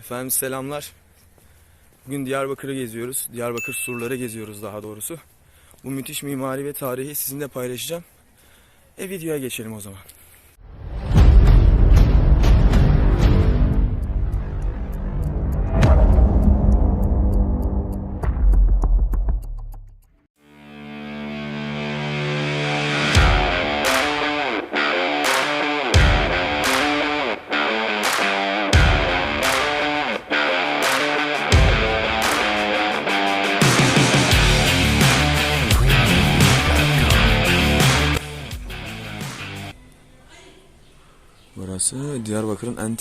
Efendim selamlar. Bugün Diyarbakır'ı geziyoruz. Diyarbakır surları geziyoruz daha doğrusu. Bu müthiş mimari ve tarihi sizinle paylaşacağım. E videoya geçelim o zaman.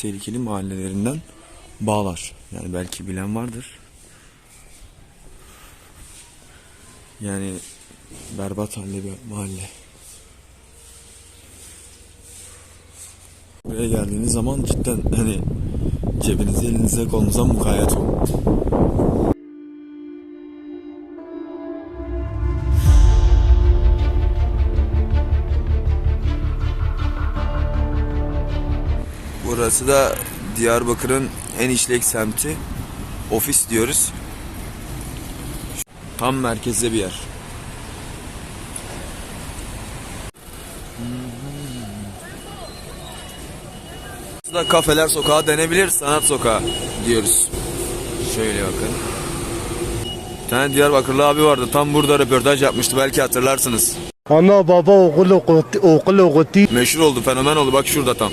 Tehlikeli mahallelerinden Bağlar. Yani belki bilen vardır. Yani berbat halde bir mahalle. Buraya geldiğiniz zaman cidden hani cebinize elinize kolunuza mukayyet olun. Burası da Diyarbakır'ın en işlek semti. Ofis diyoruz. Tam merkezde bir yer. Da kafeler sokağı denebilir, sanat sokağı diyoruz. Şöyle bakın. Bir tane Diyarbakırlı abi vardı. Tam burada röportaj yapmıştı. Belki hatırlarsınız. Ana baba okul okul. Meşhur oldu, fenomen oldu. Bak şurada tam.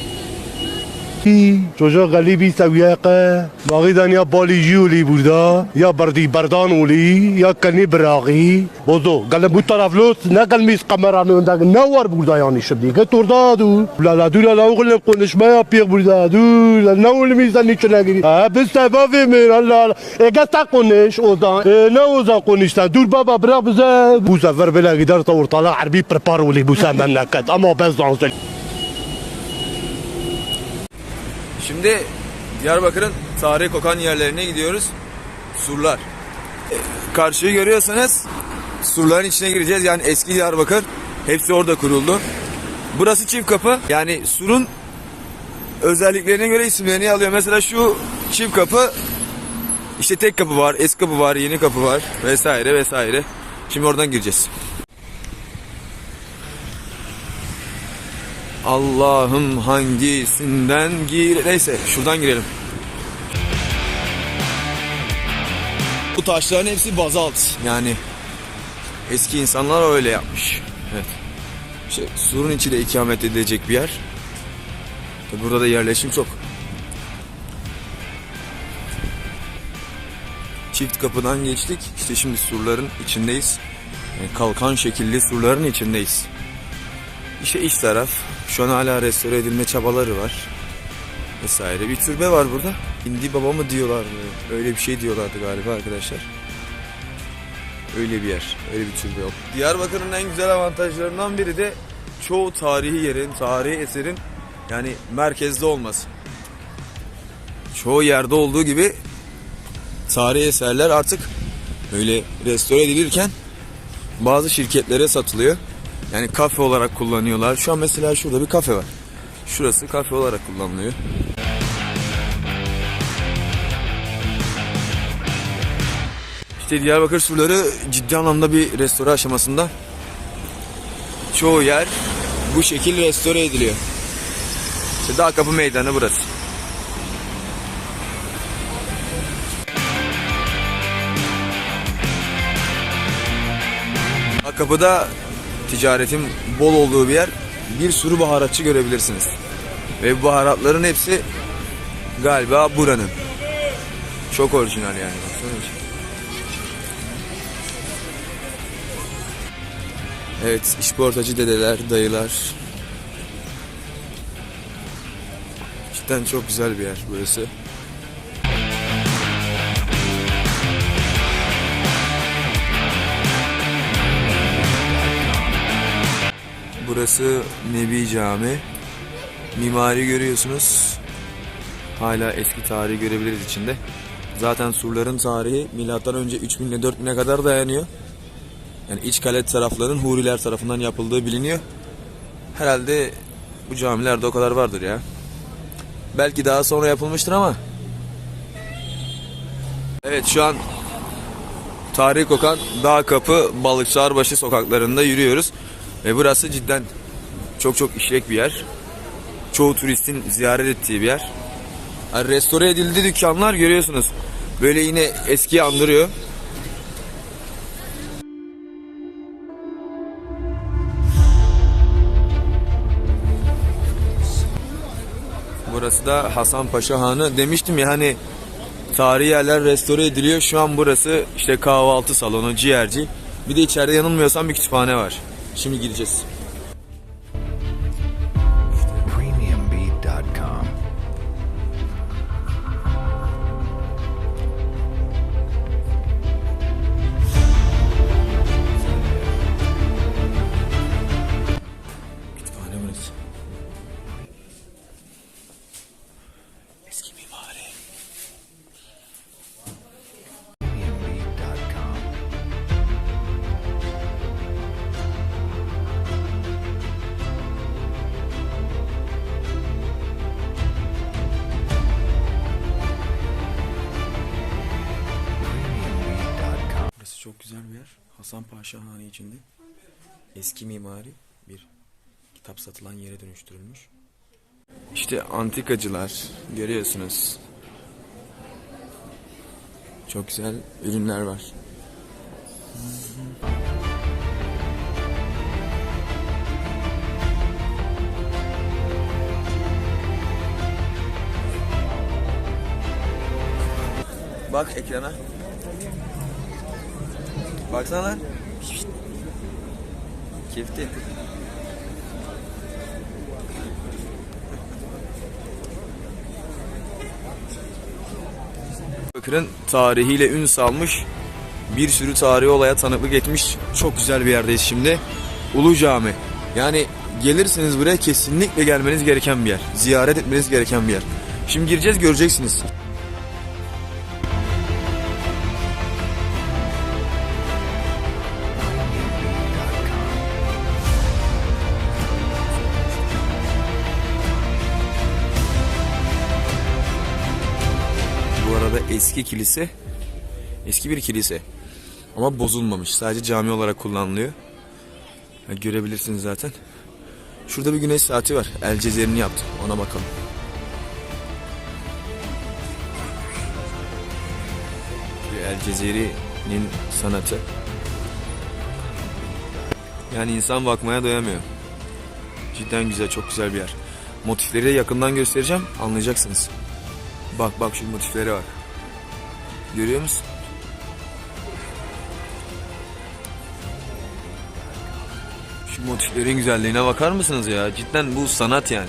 Çocuk galibi seviyaka. Bağıdan ya balici oli burada. Ya bardi bardan oli. Ya kani bıragi. Bozo. Galim bu taraflos ne gelmiş kameranın önünde. Ne var burada yani şimdi? Git orada dur. La la dur la la oğlum konuşma yapıyor burada. Dur. La ne oğlum insan içine giriyor. Ha biz sebebi mi? Allah Allah. E git sen konuş o zaman. E ne o zaman konuş sen? Dur baba bırak bize. Bu sefer bile giderse ortalığa harbi prepar oli bu sen memleket. Ama ben zanzil. Şimdi Diyarbakır'ın tarihi kokan yerlerine gidiyoruz. Surlar. E, Karşıyı görüyorsanız surların içine gireceğiz. Yani eski Diyarbakır hepsi orada kuruldu. Burası çift kapı. Yani surun özelliklerine göre isimlerini alıyor. Mesela şu çift kapı işte tek kapı var, eski kapı var, yeni kapı var vesaire vesaire. Şimdi oradan gireceğiz. Allah'ım hangisinden gir... Neyse şuradan girelim. Bu taşların hepsi bazalt. Yani eski insanlar öyle yapmış. Evet. İşte surun içi de ikamet edilecek bir yer. Burada da yerleşim çok. Çift kapıdan geçtik. İşte şimdi surların içindeyiz. Yani kalkan şekilli surların içindeyiz. İşte iç taraf. Şu an hala restore edilme çabaları var. Vesaire. Bir türbe var burada. Hindi baba mı diyorlardı? Öyle bir şey diyorlardı galiba arkadaşlar. Öyle bir yer. Öyle bir türbe yok. Diyarbakır'ın en güzel avantajlarından biri de çoğu tarihi yerin, tarihi eserin yani merkezde olması. Çoğu yerde olduğu gibi tarihi eserler artık böyle restore edilirken bazı şirketlere satılıyor. Yani kafe olarak kullanıyorlar. Şu an mesela şurada bir kafe var. Şurası kafe olarak kullanılıyor. İşte Diyarbakır surları ciddi anlamda bir restore aşamasında. Çoğu yer bu şekil restore ediliyor. İşte Dağ Kapı Meydanı burası. Dağ Kapı'da ticaretin bol olduğu bir yer. Bir sürü baharatçı görebilirsiniz. Ve bu baharatların hepsi galiba buranın. Çok orijinal yani. Evet, işportacı dedeler, dayılar. Cidden çok güzel bir yer burası. Burası Nebi Cami. Mimari görüyorsunuz. Hala eski tarihi görebiliriz içinde. Zaten surların tarihi milattan önce 3000 ile 4000'e kadar dayanıyor. Yani iç kale tarafların Huriler tarafından yapıldığı biliniyor. Herhalde bu camilerde o kadar vardır ya. Belki daha sonra yapılmıştır ama Evet şu an tarihi kokan Dağ Kapı Balıkçılarbaşı sokaklarında yürüyoruz. Ve burası cidden çok çok işlek bir yer. Çoğu turistin ziyaret ettiği bir yer. Yani restore edildi dükkanlar görüyorsunuz. Böyle yine eskiyi andırıyor. Burası da Hasan Paşa Hanı. Demiştim ya hani tarihi yerler restore ediliyor. Şu an burası işte kahvaltı salonu, ciğerci. Bir de içeride yanılmıyorsam bir kütüphane var. Şimdi gideceğiz. Satılan yere dönüştürülmüş. İşte antikacılar görüyorsunuz. Çok güzel ürünler var. Bak ekrana. Baksana lan. Kefti. Bakır'ın tarihiyle ün salmış bir sürü tarihi olaya tanıklık etmiş çok güzel bir yerdeyiz şimdi. Ulu Cami. Yani gelirseniz buraya kesinlikle gelmeniz gereken bir yer. Ziyaret etmeniz gereken bir yer. Şimdi gireceğiz göreceksiniz. Eski kilise eski bir kilise ama bozulmamış. Sadece cami olarak kullanılıyor. Ha, görebilirsiniz zaten. Şurada bir güneş saati var. El Cezeri'ni yaptı. Ona bakalım. El Cezeri'nin sanatı. Yani insan bakmaya doyamıyor. Cidden güzel, çok güzel bir yer. Motifleri de yakından göstereceğim, anlayacaksınız. Bak bak şu motiflere bak. Görüyor musun? Şu motiflerin güzelliğine bakar mısınız ya? Cidden bu sanat yani.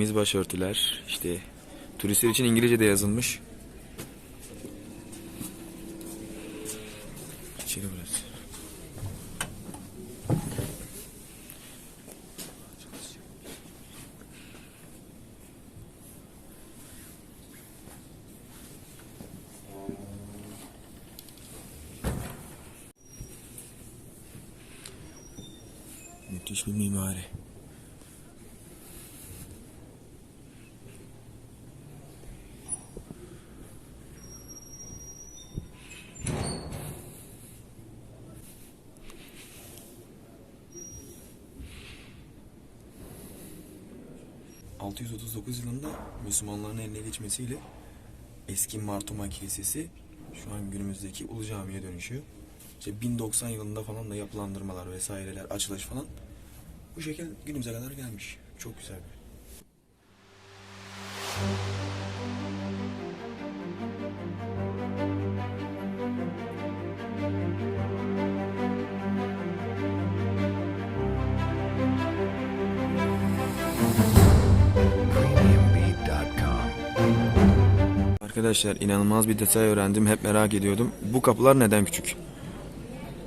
Temiz başörtüler, işte turistler için İngilizce de yazılmış. İçeri burası. Müthiş bir mimari. ...639 yılında Müslümanların eline geçmesiyle eski Martuma Kilisesi şu an günümüzdeki Ulu Cami'ye dönüşüyor. İşte 1090 yılında falan da yapılandırmalar vesaireler, açılış falan bu şekil günümüze kadar gelmiş. Çok güzel bir. Arkadaşlar inanılmaz bir detay öğrendim. Hep merak ediyordum. Bu kapılar neden küçük?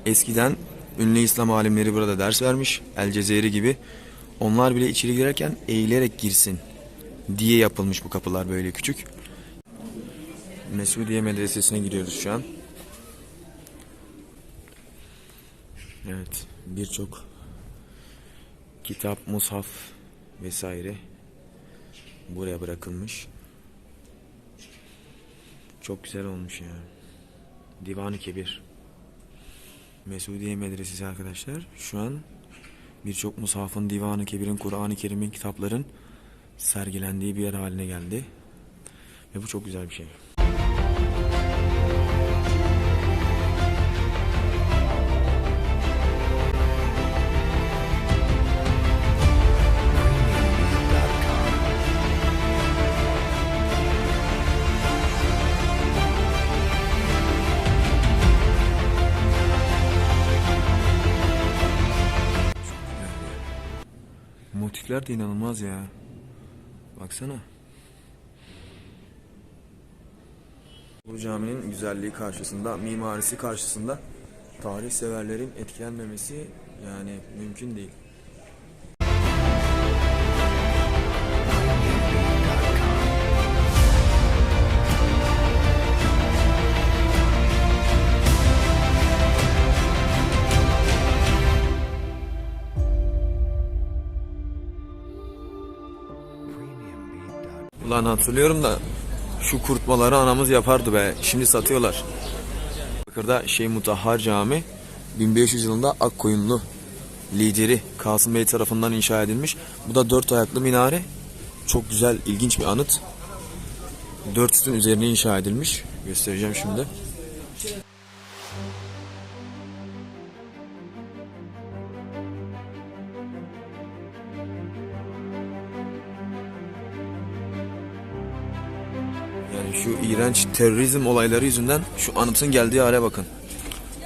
Eskiden ünlü İslam alimleri burada ders vermiş. El Cezeri gibi. Onlar bile içeri girerken eğilerek girsin diye yapılmış bu kapılar böyle küçük. Mesudiye Medresesi'ne giriyoruz şu an. Evet, birçok kitap, mushaf vesaire buraya bırakılmış. Çok güzel olmuş ya. Divan-ı Kebir. Mesudiye Medresesi arkadaşlar. Şu an birçok mushafın, Divan-ı Kebir'in, Kur'an-ı Kerim'in, kitapların sergilendiği bir yer haline geldi. Ve bu çok güzel bir şey. Motifler de inanılmaz ya. Baksana. Bu caminin güzelliği karşısında, mimarisi karşısında tarih severlerin etkilenmemesi yani mümkün değil. Ulan hatırlıyorum da şu kurtmaları anamız yapardı be. Şimdi satıyorlar. Bakır'da Şeyh Mutahhar Cami 1500 yılında Akkoyunlu lideri Kasım Bey tarafından inşa edilmiş. Bu da dört ayaklı minare. Çok güzel, ilginç bir anıt. Dört sütun üzerine inşa edilmiş. Göstereceğim şimdi. İğrenç terörizm olayları yüzünden şu anıtın geldiği hale bakın.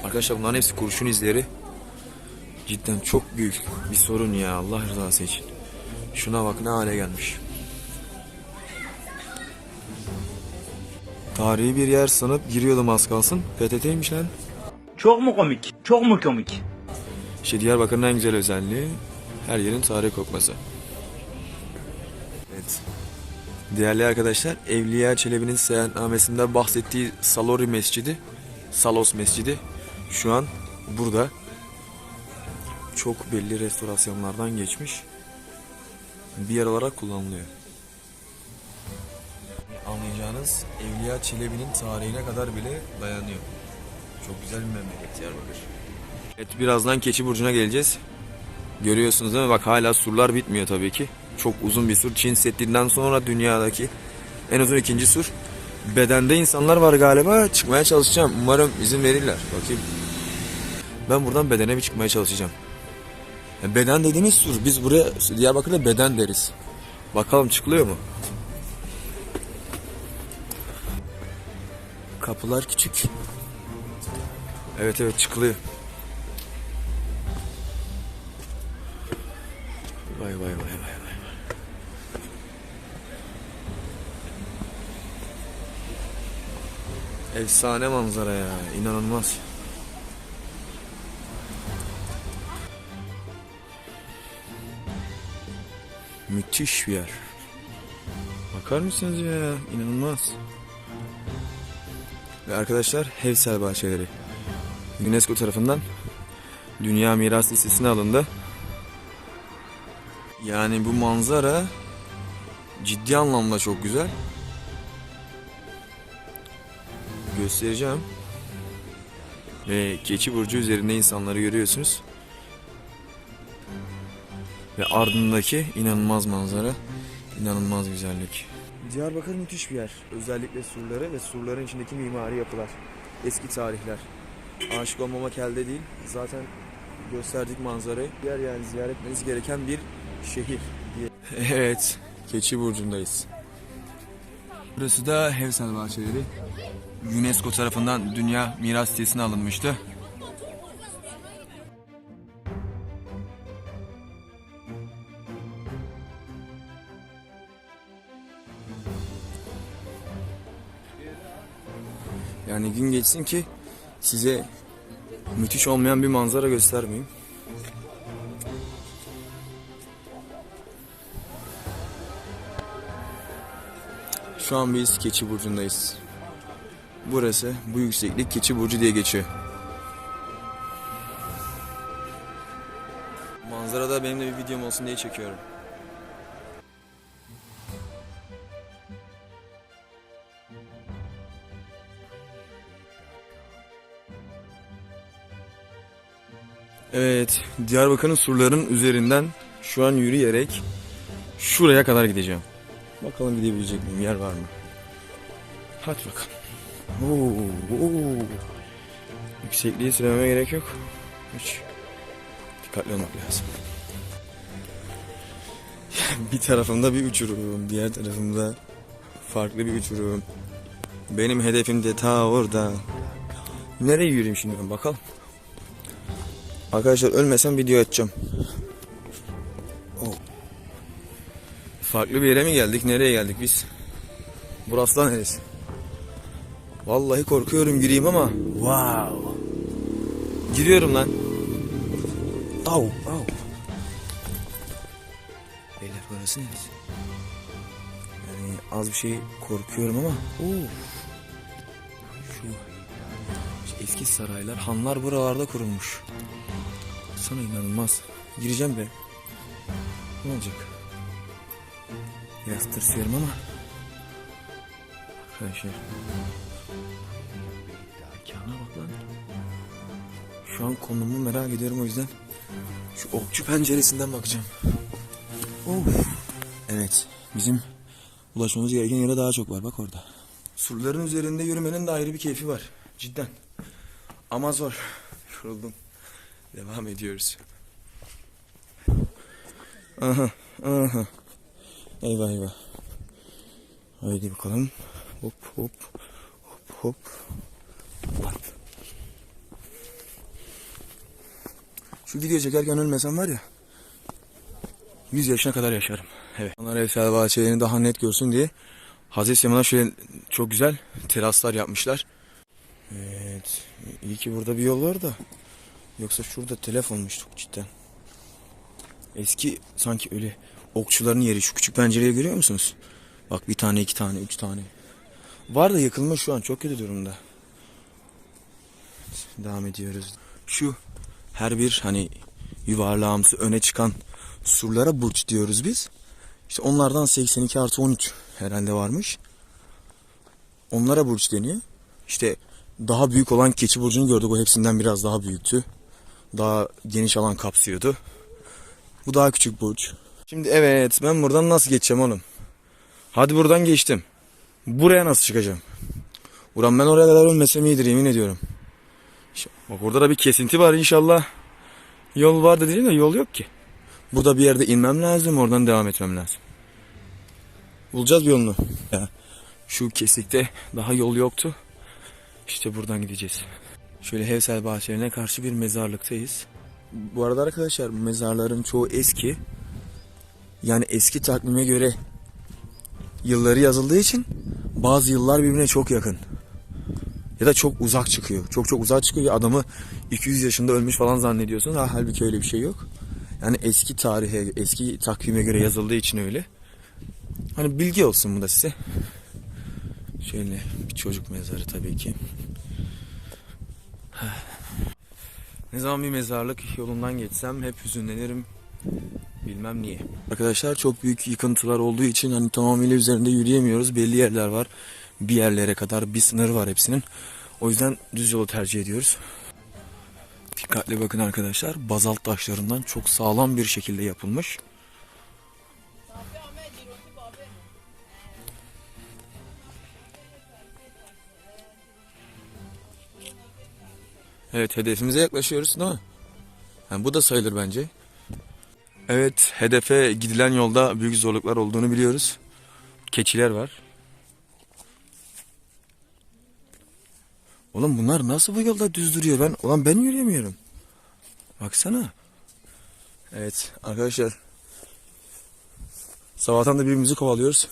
Arkadaşlar bunların hepsi kurşun izleri. Cidden çok büyük bir sorun ya Allah rızası için. Şuna bak ne hale gelmiş. Tarihi bir yer sanıp giriyordum az kalsın. PTT'ymiş lan. Çok mu komik? Çok mu komik? İşte Diyarbakır'ın en güzel özelliği her yerin tarih kokması. Değerli arkadaşlar, Evliya Çelebi'nin seyahatnamesinde bahsettiği Salori Mescidi, Salos Mescidi şu an burada. Çok belli restorasyonlardan geçmiş. Bir yer olarak kullanılıyor. Anlayacağınız Evliya Çelebi'nin tarihine kadar bile dayanıyor. Çok güzel bir memleket Diyarbakır. Evet birazdan Keçi Burcu'na geleceğiz. Görüyorsunuz değil mi? Bak hala surlar bitmiyor tabii ki. Çok uzun bir sur. Çin Seddi'nden sonra dünyadaki en uzun ikinci sur. Bedende insanlar var galiba. Çıkmaya çalışacağım. Umarım izin verirler. Bakayım. Ben buradan bedene bir çıkmaya çalışacağım. Ya beden dediğimiz sur. Biz buraya Diyarbakır'da beden deriz. Bakalım çıkılıyor mu? Kapılar küçük. Evet evet çıkılıyor. Vay vay vay vay Efsane manzara ya, inanılmaz. Müthiş bir yer. Bakar mısınız ya, inanılmaz. Ve arkadaşlar Hevsel Bahçeleri. UNESCO tarafından Dünya Miras Listesi'ne alındı. Yani bu manzara ciddi anlamda çok güzel. Göstereceğim. Ve keçi burcu üzerinde insanları görüyorsunuz. Ve ardındaki inanılmaz manzara, inanılmaz güzellik. Diyarbakır müthiş bir yer. Özellikle surları ve surların içindeki mimari yapılar. Eski tarihler. Aşık olmamak elde değil. Zaten gösterdik manzarayı. Yer yani ziyaret etmeniz gereken bir şehir. diye. Evet, Keçi Burcu'ndayız. Burası da Hevsel Bahçeleri. UNESCO tarafından Dünya Miras Listesi'ne alınmıştı. Yani gün geçsin ki size müthiş olmayan bir manzara göstermeyeyim. Şu an biz Keçi Burcu'ndayız. Burası bu yükseklik Keçi Burcu diye geçiyor. Manzarada benim de bir videom olsun diye çekiyorum. Evet, Diyarbakır'ın surların üzerinden şu an yürüyerek şuraya kadar gideceğim. Bakalım gidebilecek miyim? Yer var mı? Hadi bakalım. Oo. Yüksekliği söylememe gerek yok. Hiç. Dikkatli olmak lazım. bir tarafımda bir uçurum, diğer tarafımda farklı bir uçurum. Benim hedefim de ta orada. Nereye yürüyeyim şimdi ben bakalım. Arkadaşlar ölmesem video açacağım. Oh. Farklı bir yere mi geldik? Nereye geldik biz? Burası da neresi? Vallahi korkuyorum gireyim ama. Wow. Giriyorum lan. Au, au. Beyler burası neresi? Yani az bir şey korkuyorum ama. Of. Şu, eski saraylar, hanlar buralarda kurulmuş. Sana inanılmaz. Gireceğim be. Ne olacak? Biraz tırsıyorum ama. Arkadaşlar. Mekana bak lan. Şu an konumu merak ediyorum o yüzden. Şu okçu penceresinden bakacağım. Of. Evet. Bizim ulaşmamız gereken yere daha çok var. Bak orada. Surların üzerinde yürümenin de ayrı bir keyfi var. Cidden. Ama zor. Yoruldum. Devam ediyoruz. Aha, aha. Eyvah eyvah. Haydi bakalım. Hop hop. Hop. Bak. Şu video çekerken ölmesem var ya. 100 yaşına kadar yaşarım. Evet. Onlar evsel bahçelerini daha net görsün diye Hazreti Süleyman'a şöyle çok güzel teraslar yapmışlar. Evet. İyi ki burada bir yol var da. Yoksa şurada telef olmuştuk cidden. Eski sanki öyle okçuların yeri şu küçük pencereyi görüyor musunuz? Bak bir tane iki tane üç tane. Var da yıkılmış şu an çok kötü durumda. Devam ediyoruz. Şu her bir hani yuvarlağımsı öne çıkan surlara burç diyoruz biz. İşte onlardan 82 artı 13 herhalde varmış. Onlara burç deniyor. İşte daha büyük olan keçi burcunu gördük. O hepsinden biraz daha büyüktü. Daha geniş alan kapsıyordu. Bu daha küçük burç. Şimdi evet ben buradan nasıl geçeceğim oğlum? Hadi buradan geçtim. Buraya nasıl çıkacağım? Ulan ben oraya kadar ölmesem iyidir yemin ediyorum. Bak orada da bir kesinti var inşallah. Yol var da diyeceğim de yol yok ki. Burada bir yerde inmem lazım oradan devam etmem lazım. Bulacağız bir yolunu. Ya, şu kesikte daha yol yoktu. İşte buradan gideceğiz. Şöyle Hevsel bahçelerine karşı bir mezarlıktayız. Bu arada arkadaşlar mezarların çoğu eski. Yani eski takvime göre yılları yazıldığı için bazı yıllar birbirine çok yakın. Ya da çok uzak çıkıyor. Çok çok uzak çıkıyor. Adamı 200 yaşında ölmüş falan zannediyorsun. Ha, halbuki öyle bir şey yok. Yani eski tarihe, eski takvime göre yazıldığı için öyle. Hani bilgi olsun bu da size. Şöyle bir çocuk mezarı tabii ki. Ne zaman bir mezarlık yolundan geçsem hep hüzünlenirim. Bilmem niye. Arkadaşlar çok büyük yıkıntılar olduğu için hani tamamıyla üzerinde yürüyemiyoruz. Belli yerler var. Bir yerlere kadar bir sınır var hepsinin. O yüzden düz yolu tercih ediyoruz. Dikkatli bakın arkadaşlar. Bazalt taşlarından çok sağlam bir şekilde yapılmış. Evet hedefimize yaklaşıyoruz değil mi? Yani bu da sayılır bence. Evet hedefe gidilen yolda büyük zorluklar olduğunu biliyoruz. Keçiler var. Oğlum bunlar nasıl bu yolda düz duruyor ben? Ulan ben yürüyemiyorum. Baksana. Evet arkadaşlar. Sabahtan da birbirimizi kovalıyoruz.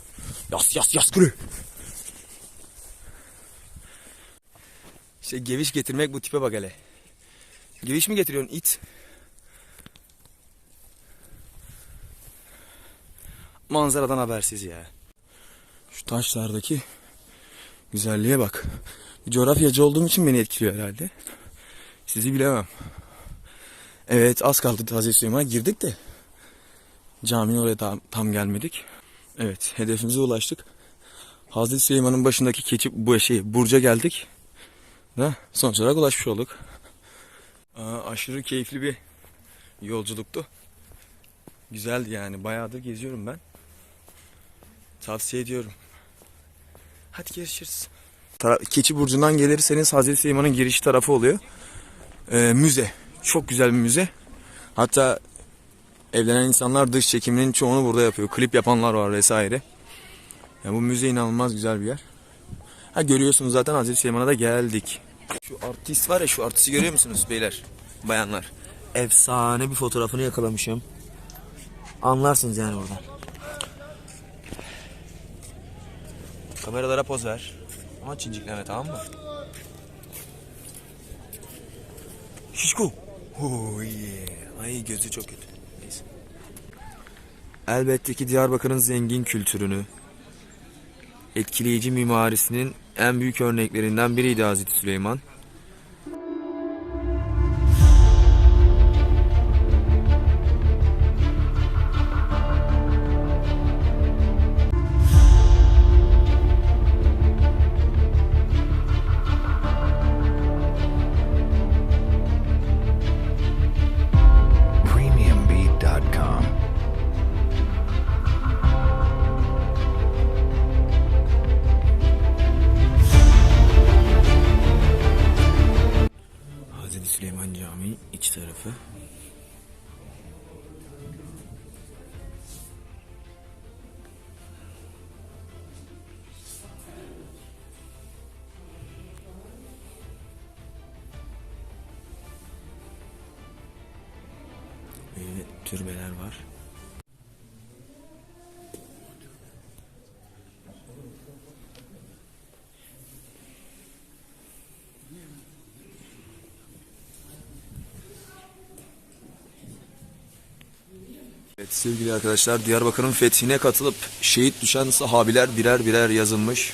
Yas yas yas kuru. İşte geviş getirmek bu tipe bak hele. Geviş mi getiriyorsun it? Manzaradan habersiz ya. Şu taşlardaki güzelliğe bak. Coğrafyacı olduğum için beni etkiliyor herhalde. Sizi bilemem. Evet az kaldı Hazreti Süleyman'a girdik de. Caminin oraya tam, tam gelmedik. Evet hedefimize ulaştık. Hazreti Süleyman'ın başındaki keçi bu şey Burca geldik. Da sonuç olarak ulaşmış olduk. Aa, aşırı keyifli bir yolculuktu. Güzeldi yani. Bayağıdır geziyorum ben. Tavsiye ediyorum. Hadi görüşürüz. Keçi Burcu'ndan gelirseniz Hazreti Süleyman'ın giriş tarafı oluyor. Ee, müze. Çok güzel bir müze. Hatta evlenen insanlar dış çekiminin çoğunu burada yapıyor. Klip yapanlar var vesaire. Yani bu müze inanılmaz güzel bir yer. Ha görüyorsunuz zaten Hazreti Süleyman'a da geldik. Şu artist var ya şu artisti görüyor musunuz beyler? Bayanlar. Efsane bir fotoğrafını yakalamışım. Anlarsınız yani buradan. Kameralara poz ver. Ama çincikleme tamam mı? Şişko. Oh yeah. Ay gözü çok kötü. Neyse. Elbette ki Diyarbakır'ın zengin kültürünü, etkileyici mimarisinin en büyük örneklerinden biriydi Hazreti Süleyman. Süleyman Camii iç tarafı. Böyle türbeler var. Evet sevgili arkadaşlar Diyarbakır'ın fethine katılıp şehit düşen sahabiler birer birer yazılmış.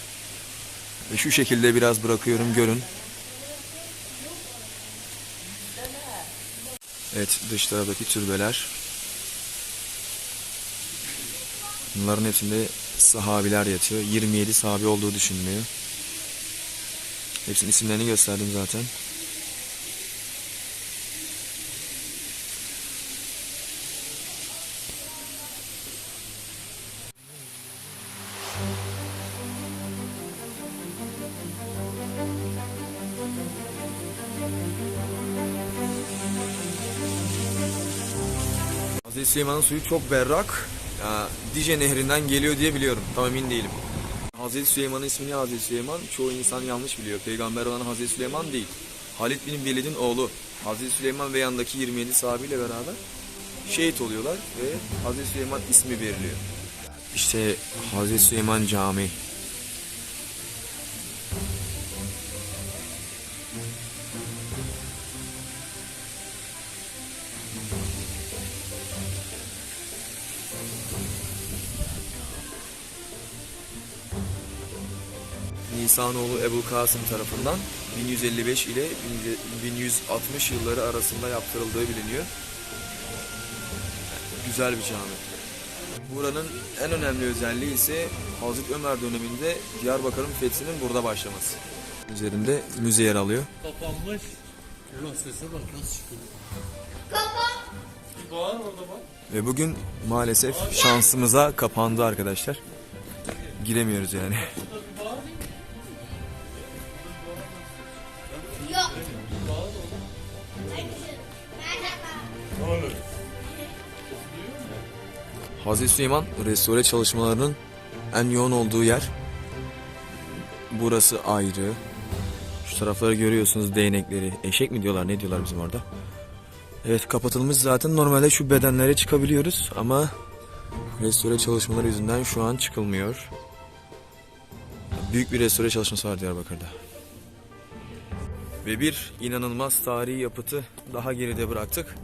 Ve şu şekilde biraz bırakıyorum görün. Evet dış taraftaki türbeler. Bunların hepsinde sahabiler yatıyor. 27 sahabi olduğu düşünülüyor. Hepsinin isimlerini gösterdim zaten. Süleyman'ın suyu çok berrak. Ya, Dice nehrinden geliyor diye biliyorum. Tam emin değilim. Hazreti Süleyman'ın ismini Hazreti Süleyman çoğu insan yanlış biliyor. Peygamber olan Hazreti Süleyman değil. Halid bin Velid'in oğlu. Hazreti Süleyman ve yanındaki 27 sahabiyle beraber şehit oluyorlar ve Hazreti Süleyman ismi veriliyor. İşte Hazreti Süleyman Camii. Nisanoğlu Ebu Kasım tarafından 1155 ile 1160 yılları arasında yaptırıldığı biliniyor. Güzel bir cami. Buranın en önemli özelliği ise Hazreti Ömer döneminde Diyarbakır'ın fethinin burada başlaması. Üzerinde müze yer alıyor. Kapanmış. Ulan sese bak nasıl çıkıyor. Bağır orada bak. Ve bugün maalesef şansımıza kapandı arkadaşlar. Giremiyoruz yani. Hazreti Süleyman restore çalışmalarının en yoğun olduğu yer. Burası ayrı. Şu tarafları görüyorsunuz değnekleri. Eşek mi diyorlar ne diyorlar bizim orada. Evet kapatılmış zaten normalde şu bedenlere çıkabiliyoruz ama restore çalışmaları yüzünden şu an çıkılmıyor. Büyük bir restore çalışması var Diyarbakır'da. Ve bir inanılmaz tarihi yapıtı daha geride bıraktık.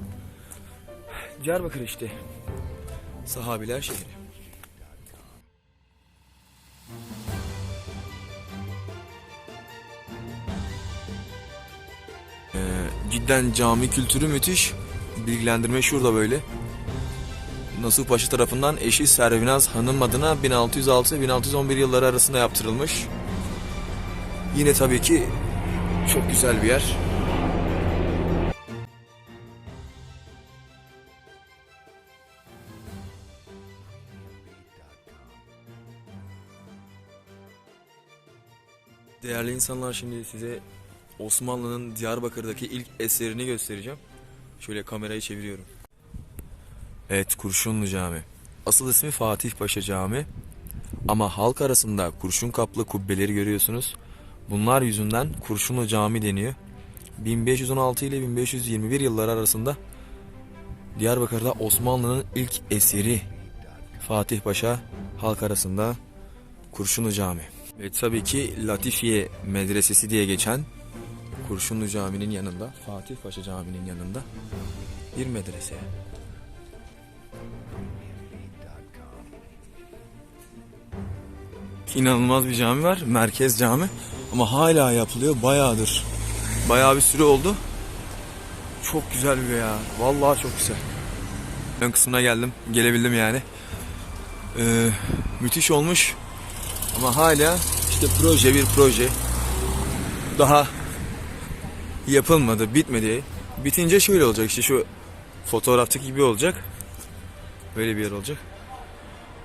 Diyarbakır işte. Sahabiler şehri. Ee, cidden cami kültürü müthiş. Bilgilendirme şurada böyle. Nasuh Paşa tarafından eşi Servinaz Hanım adına 1606-1611 yılları arasında yaptırılmış. Yine tabii ki çok güzel bir yer. Değerli insanlar şimdi size Osmanlı'nın Diyarbakır'daki ilk eserini göstereceğim. Şöyle kamerayı çeviriyorum. Evet Kurşunlu Cami. Asıl ismi Fatih Paşa Cami. Ama halk arasında kurşun kaplı kubbeleri görüyorsunuz. Bunlar yüzünden Kurşunlu Cami deniyor. 1516 ile 1521 yılları arasında Diyarbakır'da Osmanlı'nın ilk eseri Fatih Paşa halk arasında Kurşunlu Cami. Ve tabii ki Latifiye Medresesi diye geçen Kurşunlu Cami'nin yanında, Fatih Paşa Cami'nin yanında bir medrese. İnanılmaz bir cami var. Merkez cami. Ama hala yapılıyor. Bayağıdır. Bayağı bir süre oldu. Çok güzel bir ya. Vallahi çok güzel. Ön kısmına geldim. Gelebildim yani. Ee, müthiş olmuş. Ama hala işte proje bir proje. Daha yapılmadı, bitmedi. Bitince şöyle olacak işte şu fotoğraftaki gibi olacak. Böyle bir yer olacak.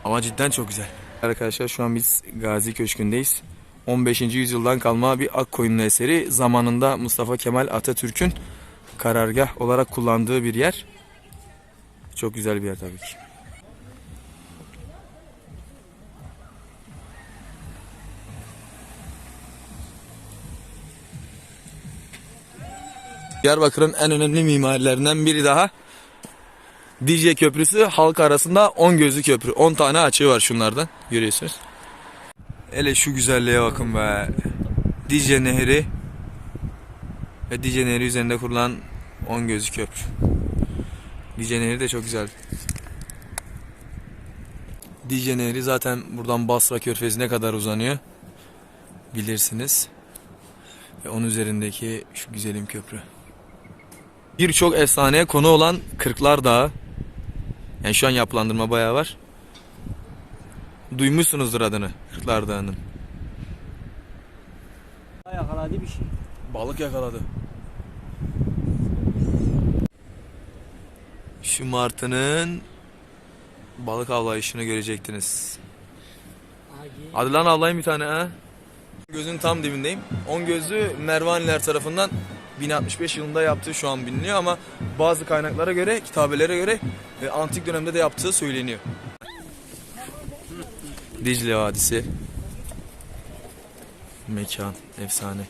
Ama cidden çok güzel. Arkadaşlar şu an biz Gazi Köşkü'ndeyiz. 15. yüzyıldan kalma bir Akkoyunlu eseri. Zamanında Mustafa Kemal Atatürk'ün karargah olarak kullandığı bir yer. Çok güzel bir yer tabii ki. Diyarbakır'ın en önemli mimarilerinden biri daha. Dicle Köprüsü halk arasında 10 gözlü köprü. 10 tane açığı var şunlardan. Görüyorsunuz. Hele şu güzelliğe bakın be. Dicle Nehri ve Dicle Nehri üzerinde kurulan 10 gözlü köprü. Dicle Nehri de çok güzel. Dicle Nehri zaten buradan Basra Körfezi'ne kadar uzanıyor. Bilirsiniz. Ve onun üzerindeki şu güzelim köprü. Birçok efsaneye konu olan Kırklar Dağı. Yani şu an yapılandırma bayağı var. Duymuşsunuzdur adını Kırklar Dağı'nın. Yakaladı bir şey. Balık yakaladı. Şu martının balık avlayışını görecektiniz. Hadi lan avlayın bir tane ha. Gözün tam dibindeyim. On gözlü Mervaniler tarafından 1065 yılında yaptığı şu an biliniyor ama bazı kaynaklara göre, kitabelere göre e, antik dönemde de yaptığı söyleniyor. Dicle Vadisi. Mekan, efsane.